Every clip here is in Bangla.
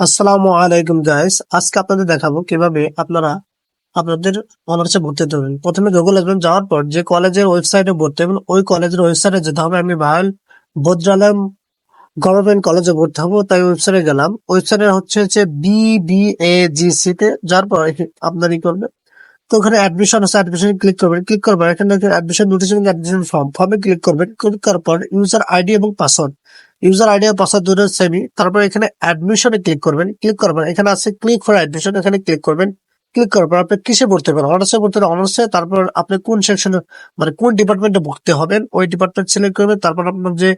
আসসালামু আলাইকুম গাইস আজকে আপনাদের দেখাবো কীভাবে আপনারা আপনাদের অনার্সে ভর্তি হতে প্রথমে গুগল আসবেন যাওয়ার পর যে কলেজের ওয়েবসাইটে ভর্তি হবেন, ওই কলেজের ওয়েবসাইটে যেতে হবে। আমি ভাইল বদ্রালম গভর্নমেন্ট কলেজে ভর্তি হব, তাই ওয়েবসাইটে গেলাম। ওয়েবসাইটে হচ্ছে হচ্ছে বিবিএজিসি তে। যার পর এখানে আপনার ই করবে। তো ওখানে অ্যাডমিশন আছে অ্যাডমিশন ক্লিক করবেন। ক্লিক করবেন এখানে অ্যাডমিশন নোটিশন অ্যাডমিশন ফর্ম ফর্মে ক্লিক করবেন। ক্লিক করার পর ইউজার আইডি এবং পাসওয়ার্ড ইউজার আইডি পাসওয়ার্ড দুটো সেমই তারপর এখানে অ্যাডমিশনে ক্লিক করবেন। ক্লিক করবেন এখানে আছে ক্লিক ফর অ্যাডমিশন এখানে ক্লিক করবেন। ক্লিক করার পর আপনি কিসে ভর্তি হবেন? অনার্সে ভর্তি হলে অনার্সে তারপর আপনি কোন সেকশনে মানে কোন ডিপার্টমেন্টে ভর্তি হবেন, ওই ডিপার্টমেন্ট সিলেক্ট করবেন। তারপর আপনার যে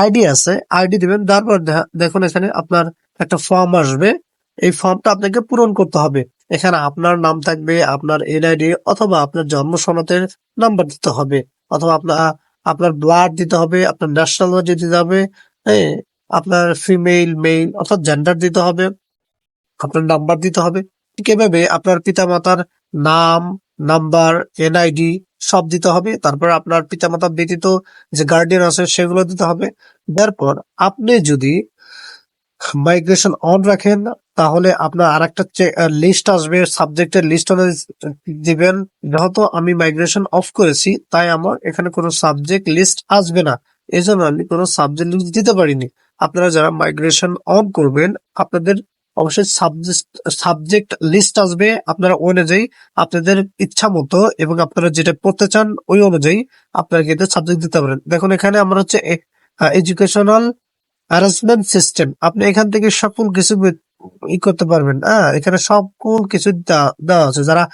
আইডি আছে আইডি দিবেন। তারপর দেখুন এখানে আপনার একটা ফর্ম আসবে। এই ফর্মটা আপনাকে পূরণ করতে হবে। এখানে আপনার নাম থাকবে, আপনার এনআইডি অথবা আপনার জন্ম সনদের নাম্বার দিতে হবে। অথবা আপনার আপনার ব্লাড দিতে হবে, আপনার ন্যাশনালিটি দিতে হবে হ্যাঁ আপনার ফিমেল মেল অর্থাৎ জেন্ডার দিতে হবে, আপনার নাম্বার দিতে হবে। ঠিক এভাবে আপনার পিতামাতার নাম নাম্বার এনআইডি সব দিতে হবে। তারপর আপনার পিতামাতা ব্যতীত যে গার্ডিয়ান আছে সেগুলো দিতে হবে। তারপর আপনি যদি মাইগ্রেশন অন রাখেন, তাহলে আপনার আর একটা লিস্ট আসবে সাবজেক্টের লিস্ট দিবেন। যেহেতু আমি মাইগ্রেশন অফ করেছি, তাই আমার এখানে কোনো সাবজেক্ট লিস্ট আসবে না। এই জন্য আমি কোনো সাবজেক্ট লিস্ট দিতে পারিনি। আপনারা যারা মাইগ্রেশন অন করবেন, আপনাদের অবশ্যই সাবজেক্ট সাবজেক্ট লিস্ট আসবে আপনারা ওই অনুযায়ী। আপনাদের ইচ্ছা মতো এবং আপনারা যেটা পড়তে চান ওই অনুযায়ী আপনারা কিন্তু সাবজেক্ট দিতে পারেন। দেখুন, এখানে আমার হচ্ছে এডুকেশনাল অ্যারেঞ্জমেন্ট সিস্টেম আপনি এখান থেকে সকল কিছু ই করতে পারবেন। হ্যাঁ এখানে সকল কিছু দেওয়া দেওয়া আছে। যারা